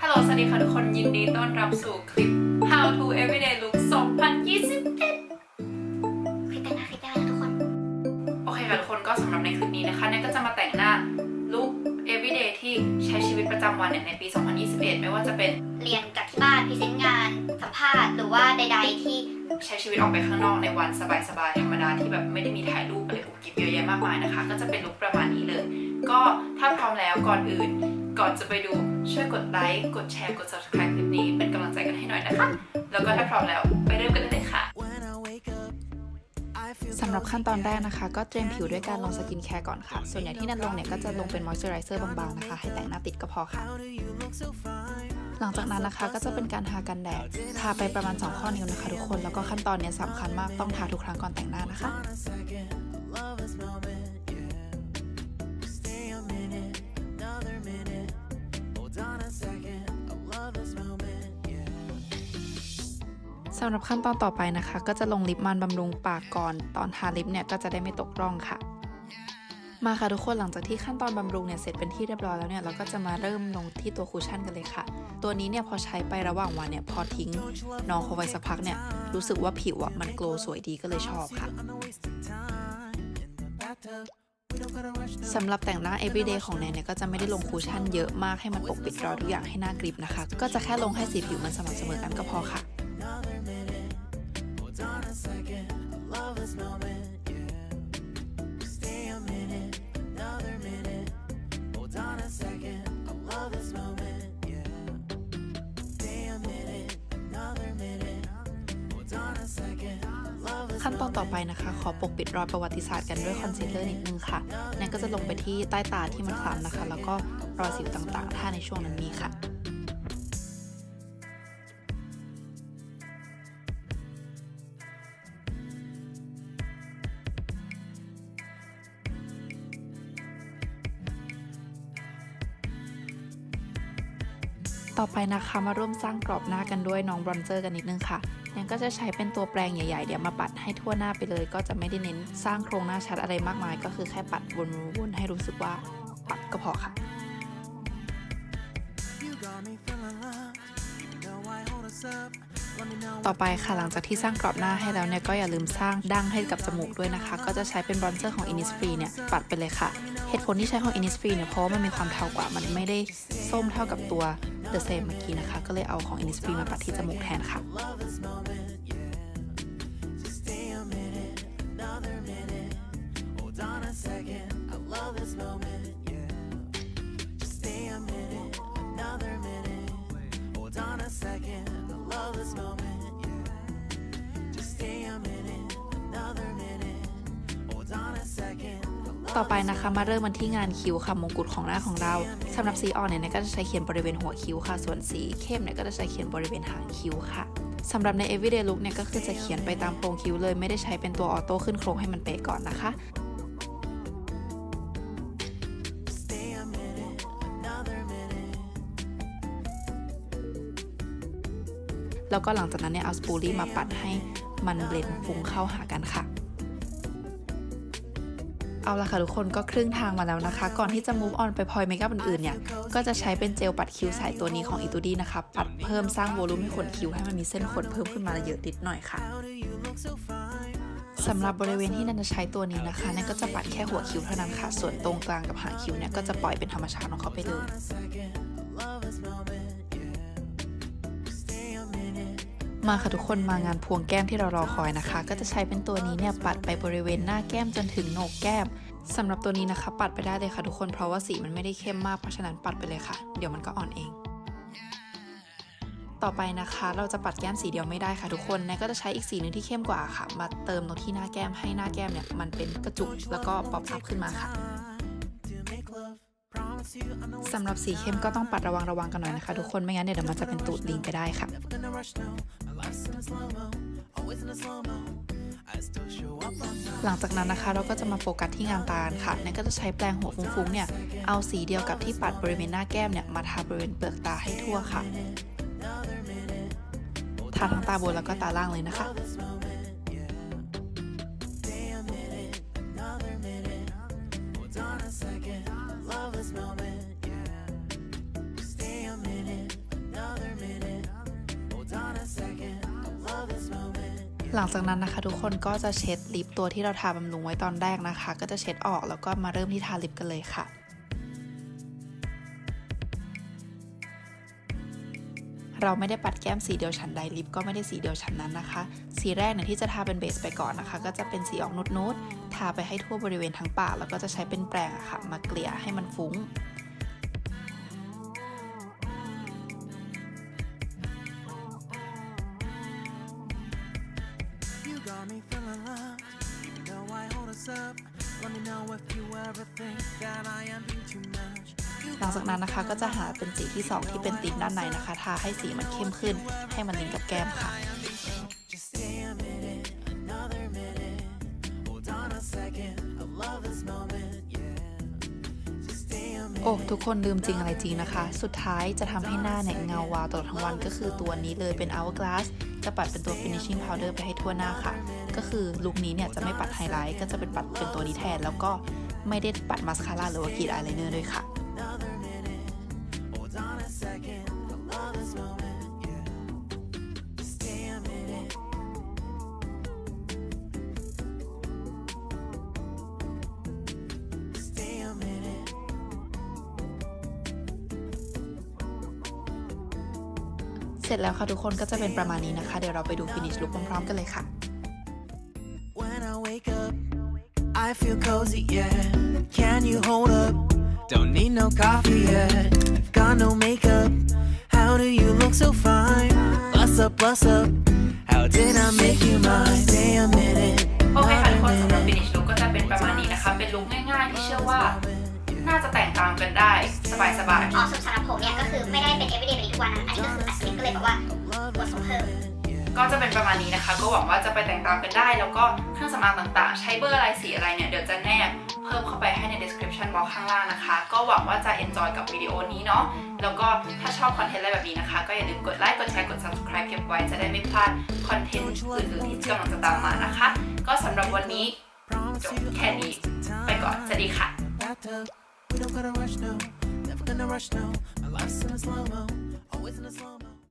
ฮัลโหล สวัสดีค่ะทุกคน ยินดีต้อนรับสู่คลิป How to Everyday Look 2021คลิปแต่งหน้าคลิปแต่งหน้าทุกคน โอเคค่ะทุกคนก็สำหรับในคลิปนี้นะคะแนนก็จะมาแต่งหน้าลุค everyday ที่ใช้ชีวิตประจำวันเนี่ยในปี 2021 ไม่ว่าจะเป็นเรียนจากที่บ้านพรีเซนต์งาน สัมภาษณ์ หรือว่าใด ๆ ที่ใช้ชีวิตออกไปข้างนอกในวันสบายๆธรรมดาที่แบบไม่ได้มีถ่ายรูปอะไรอุบกิบเยอะแยะมากมายนะคะ ก็จะเป็นลุคประมาณนี้เลย ก็ถ้าพร้อมแล้วก่อนอื่น ก่อนจะไปดูช่วยกดไลค์ กดแชร์ กด subscribe คลิปนี้เป็นกำลังใจกันให้หน่อยนะคะ แล้วก็ถ้าพร้อมแล้วไปเริ่มกันได้เลยค่ะสำหรับขั้นตอนแรกนะคะ ก็เตรียมผิวด้วยการลงสกินแคร์ก่อนค่ะ ส่วนใหญ่ที่นันลงเนี่ยก็จะลงเป็นมอยส์เจอไรเซอร์บางๆนะคะ ให้แต่งหน้าติดก็พอค่ะ หลังจากนั้นนะคะก็จะเป็นการทากันแดด ทาไปประมาณ 2 ข้อนิ้วนะคะทุกคน แล้วก็ขั้นตอนเนี้ยสำคัญมากต้องทาทุกครั้งก่อนแต่งหน้านะคะ สำหรับขั้นตอนต่อไปนะคะ ก็จะลงลิปมันบำรุงปากก่อน ตอนทาลิปเนี่ยก็จะได้ไม่ตกร่องค่ะ มาค่ะทุกคนหลังจากที่ขั้นตอนบำรุงเนี่ยเสร็จเป็นที่เรียบร้อยแล้วเนี่ยเราก็จะมาเริ่มลงที่ตัวคูชชั่นกันเลยค่ะ ตัวนี้เนี่ยพอใช้ไประหว่างวันเนี่ยพอทิ้งน้องเขาไว้สักพักเนี่ยรู้สึกว่าผิวอะมันโกลสวยดีก็เลยชอบค่ะสำหรับแต่งหน้า everyday ของแนนเนี่ยก็จะไม่ได้ลงคูชั่นเยอะมากให้มันปกปิดรอยทุกอย่างให้หน้ากริบนะคะ ก็จะแค่ลงให้สีผิวมันสม่ำเสมอกันก็พอค่ะ ขั้นตอนต่อไปนะคะ ขอปกปิดรอยประวัติศาสตร์กันด้วยคอนซีลเลอร์นิดนึงค่ะแนนก็จะลงไปที่ใต้ตาที่มันคล้ำนะคะ แล้วก็รอยสิวต่างๆ ถ้าในช่วงนั้นมีค่ะต่อไปนะคะมาร่วมสร้างกรอบหน้ากันด้วยน้องบรอนเซอร์กันนิดนึงค่ะ ยังก็จะใช้เป็นตัวแปรงใหญ่ๆ เดี๋ยวมาปัดให้ทั่วหน้าไปเลย ก็จะไม่ได้เน้นสร้างโครงหน้าชัดอะไรมากมาย ก็คือแค่ปัดวนๆให้รู้สึกว่าปัดก็พอค่ะ ต่อไปค่ะหลังจากที่สร้างกรอบหน้าให้แล้วเนี่ยก็อย่าลืมสร้างดั้งให้กับจมูกด้วยนะคะ ก็จะใช้เป็นบรอนเซอร์ของ Innisfree เนี่ยปัดไปเลยค่ะ เหตุผลที่ใช้ของ Innisfree เนี่ยเพราะว่ามันมีความเทากว่ามันไม่ได้ส้มเท่ากับตัว The Same เมื่อกี้นะคะ ก็เลยเอาของ Innisfree มาปัดที่จมูกแทนค่ะ ต่อไปนะคะมาเริ่มมันที่งานคิ้วค่ะมงกุฎของหน้าของเราสำหรับสีอ่อนเนี่ยก็จะใช้เขียนบริเวณหัวคิ้วค่ะ ส่วนสีเข้มเนี่ยก็จะใช้เขียนบริเวณหางคิ้วค่ะสำหรับใน everyday look เนี่ยก็คือจะเขียนไปตามโครงคิ้วเลยไม่ได้ใช้เป็นตัวออโต้ขึ้นโครงให้มันเป๊ะก่อนนะคะแล้วก็หลังจากนั้นเนี่ยเอาสปูรี่มาปัดให้มันเบลนด์ฟุ้งเข้าหากันค่ะ เอาละค่ะทุกคนก็ครึ่งทางมาแล้วนะคะ ก่อนที่จะ move on ไปพอยเมคอัพอื่นๆเนี่ย ก็จะใช้เป็นเจลปัดคิ้วสายตัวนี้ของอีตูดี้นะคะ ปัดเพิ่มสร้างโวลูมให้ขนคิ้วให้มันมีเส้นขนเพิ่มขึ้นมาเยอะติดหน่อยค่ะสำหรับบริเวณที่นันจะใช้ตัวนี้นะคะนั่นก็จะปัดแค่หัวคิ้วเท่านั้นค่ะ ส่วนตรงกลางกับหางคิ้วเนี่ยก็จะปล่อยเป็นธรรมชาติของเขาไปเลย มาค่ะทุกคนมางานพวงแก้มที่เรารอคอยนะคะ ก็จะใช้เป็นตัวนี้เนี่ยปัดไปบริเวณหน้าแก้มจนถึงโหนกแก้มสำหรับตัวนี้นะคะ ปัดไปได้เลยค่ะทุกคนเพราะว่าสีมันไม่ได้เข้มมากเพราะฉะนั้นปัดไปเลยค่ะ เดี๋ยวมันก็อ่อนเอง ต่อไปนะคะ เราจะปัดแก้มสีเดียวไม่ได้ค่ะทุกคนแนก็จะใช้อีกสีหนึ่งที่เข้มกว่าค่ะ มาเติมตรงที่หน้าแก้มให้หน้าแก้มเนี่ยมันเป็นกระจุกแล้วก็ป๊อปอัพขึ้นมาค่ะ สำหรับสีเข้มก็ต้องปัดระวังระวังกันหน่อยนะคะ ทุกคนไม่งั้นเดี๋ยวมันจะเป็นตูดลิงไปได้ค่ะ หลังจากนั้นนะคะเราก็จะมาโฟกัสที่งานตาค่ะนั่นก็จะใช้แปรงหัวฟุ้งๆเนี่ยเอาสีเดียวกับที่ปัดบริเวณหน้าแก้มเนี่ยมาทาบริเวณเปลือกตาให้ทั่วค่ะทาทั้งตาบนแล้วก็ตาล่างเลยนะคะ หลังจากนั้นนะคะทุกคนก็จะเช็ดลิปตัวที่เราทาบำรุงไว้ตอนแรกนะคะ ก็จะเช็ดออกแล้วก็มาเริ่มที่ทาลิปกันเลยค่ะเราไม่ได้ปัดแก้มสีเดียวชั้นใดลิปก็ไม่ได้สีเดียวชั้นนั้นนะคะ สีแรกเนี่ยที่จะทาเป็นเบสไปก่อนนะคะ ก็จะเป็นสีออกนุดๆทาไปให้ทั่วบริเวณทั้งปากแล้วก็จะใช้เป็นแปรงอะค่ะ มาเกลี่ยให้มันฟุ้ง up. Let me know if you ever think that I am being too much. You หลังจากนั้นนะคะก็จะหาเป็นสีที่ 2 ที่เป็นติดด้านในนะคะ ทาให้สีมันเข้มขึ้น ให้มันลิงก์กับแก้มค่ะ just stay a minute, another minute. Hold on a second, I love this moment, yeah. Just stay a minute. โอ้ทุกคนลืมจริงอะไรจริงนะคะ สุดท้ายจะทำให้หน้าเนี่ยเงาวาวตลอดทั้งวันก็คือตัวนี้เลยเป็น hourglass จะปัดเป็นตัว finishing powder ไปให้ทั่วหน้าค่ะ ก็คือลุคนี้เนี่ยจะไม่ปัดไฮไลท์ก็จะเป็นปัดเป็นตัวนี้แทน แล้วก็ไม่ได้ปัดมาสคาร่าหรือว่ากรีดอายไลเนอร์ด้วยค่ะ เสร็จแล้วค่ะทุกคนก็จะเป็นประมาณนี้นะคะ เดี๋ยวเราไปดู finish look พร้อมๆกันเลยค่ะ wake up, I feel cozy, yeah. Can you hold up? Don't need no coffee yet. Got no makeup. How do you look so fine? Bust up, bust up. How did I make you mine? Stay a minute. โอเคค่ะทุกคน another สำหรับ minute. finish look ก็จะเป็นประมาณนี้นะคะ เป็นลุคง่ายๆที่เชื่อว่า น่าจะแต่งตามกันได้สบายอ๋อสำหรับผมเนี่ยก็คือไม่ได้เป็น everyday แบบนี้ทุกวันนะอันนี้ก็คือตัดสลิปก็เลยแบบว่าบทสมเพิ่มๆ ก็จะเป็นประมาณนี้นะคะ ก็หวังว่าจะไปแต่งตามกันได้ แล้วก็เครื่องสำอางต่างๆ ใช้เบอร์อะไรสีอะไรเนี่ย เดี๋ยวจะแนบเพิ่มเข้าไปให้ใน description box ข้างล่างนะคะ ก็หวังว่าจะ enjoy กับวิดีโอนี้เนาะแล้วก็ถ้าชอบคอนเทนต์อะไรแบบนี้นะคะ ก็อย่าลืมกดไลค์กดแชร์กด subscribe เก็บไว้จะได้ไม่พลาดคอนเทนต์อื่นๆที่กำลังจะตามมานะคะ ก็สำหรับวันนี้จบแค่นี้ไปก่อนสวัสดีค่ะ We don't gotta rush, no. Never gonna rush, no. My life's in a slow mo. Always in a slow mo.